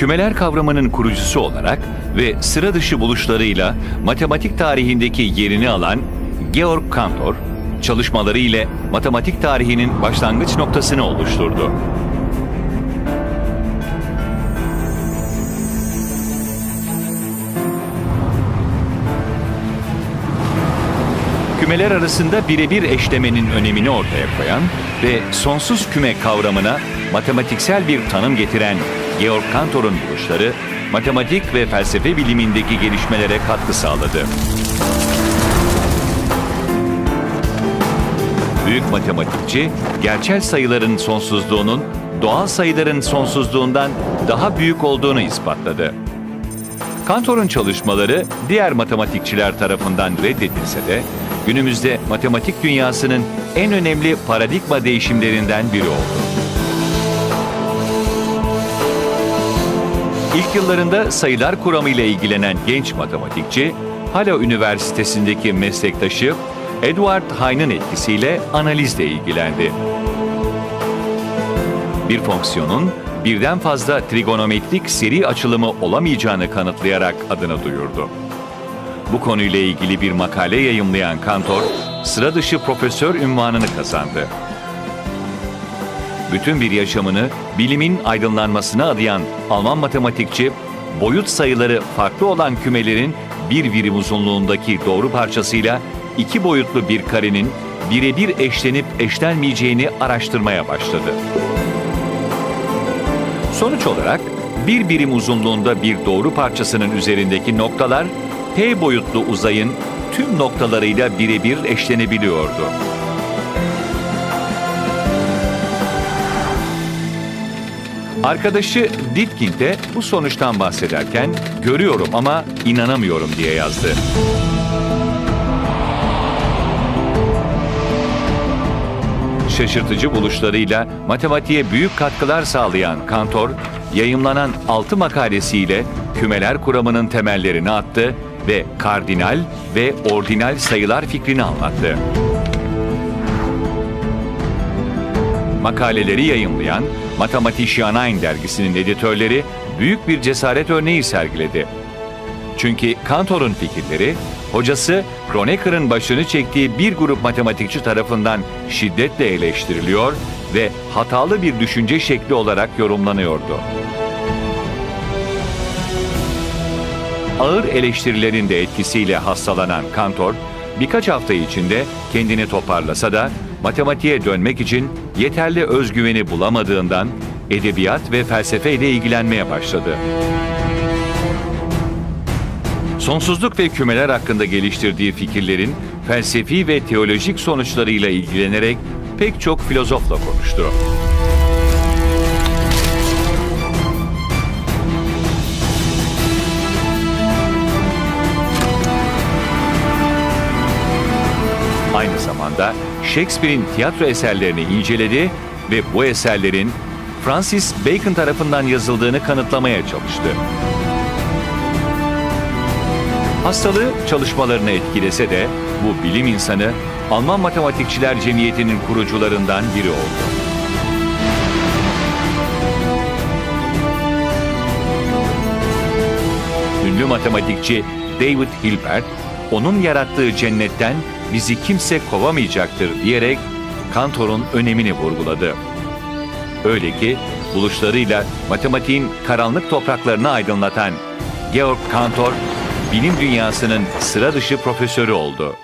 Kümeler kavramının kurucusu olarak ve sıra dışı buluşlarıyla matematik tarihindeki yerini alan Georg Cantor, çalışmaları ile matematik tarihinin başlangıç noktasını oluşturdu. Kümeler arasında birebir eşlemenin önemini ortaya koyan ve sonsuz küme kavramına matematiksel bir tanım getiren Georg Cantor'un buluşları, matematik ve felsefe bilimindeki gelişmelere katkı sağladı. Büyük matematikçi, gerçel sayıların sonsuzluğunun doğal sayıların sonsuzluğundan daha büyük olduğunu ispatladı. Cantor'un çalışmaları diğer matematikçiler tarafından reddedilse de günümüzde matematik dünyasının en önemli paradigma değişimlerinden biri oldu. İlk yıllarında sayılar kuramı ile ilgilenen genç matematikçi, Hala Üniversitesi'ndeki meslektaşı Edward Hind'in etkisiyle analizle ilgilendi. Bir fonksiyonun birden fazla trigonometrik seri açılımı olamayacağını kanıtlayarak adını duyurdu. Bu konuyla ilgili bir makale yayımlayan Kantor, sıra dışı profesör ünvanını kazandı. Bütün bir yaşamını bilimin aydınlanmasına adayan Alman matematikçi, boyut sayıları farklı olan kümelerin bir birim uzunluğundaki doğru parçasıyla iki boyutlu bir karenin birebir eşlenip eşlenmeyeceğini araştırmaya başladı. Sonuç olarak bir birim uzunluğunda bir doğru parçasının üzerindeki noktalar P boyutlu uzayın tüm noktalarıyla birebir eşlenebiliyordu. Arkadaşı Ditkin de bu sonuçtan bahsederken görüyorum ama inanamıyorum diye yazdı. Şaşırtıcı buluşlarıyla matematiğe büyük katkılar sağlayan Kantor, yayımlanan 6 makalesiyle kümeler kuramının temellerini attı ve kardinal ve ordinal sayılar fikrini anlattı. Makaleleri yayımlayan Mathematische dergisinin editörleri büyük bir cesaret örneği sergiledi. Çünkü Cantor'un fikirleri, hocası Kronecker'ın başını çektiği bir grup matematikçi tarafından şiddetle eleştiriliyor ve hatalı bir düşünce şekli olarak yorumlanıyordu. Ağır eleştirilerin de etkisiyle hastalanan Cantor, birkaç hafta içinde kendini toparlasa da matematiğe dönmek için yeterli özgüveni bulamadığından edebiyat ve felsefe ile ilgilenmeye başladı. Sonsuzluk ve kümeler hakkında geliştirdiği fikirlerin felsefi ve teolojik sonuçlarıyla ilgilenerek pek çok filozofla konuştu. Aynı zamanda Shakespeare'in tiyatro eserlerini inceledi ve bu eserlerin Francis Bacon tarafından yazıldığını kanıtlamaya çalıştı. Hastalığı çalışmalarını etkilese de bu bilim insanı Alman Matematikçiler Cemiyeti'nin kurucularından biri oldu. Ünlü matematikçi David Hilbert, onun yarattığı cennetten bizi kimse kovamayacaktır diyerek Kantor'un önemini vurguladı. Öyle ki buluşlarıyla matematiğin karanlık topraklarını aydınlatan Georg Cantor, bilim dünyasının sıra dışı profesörü oldu.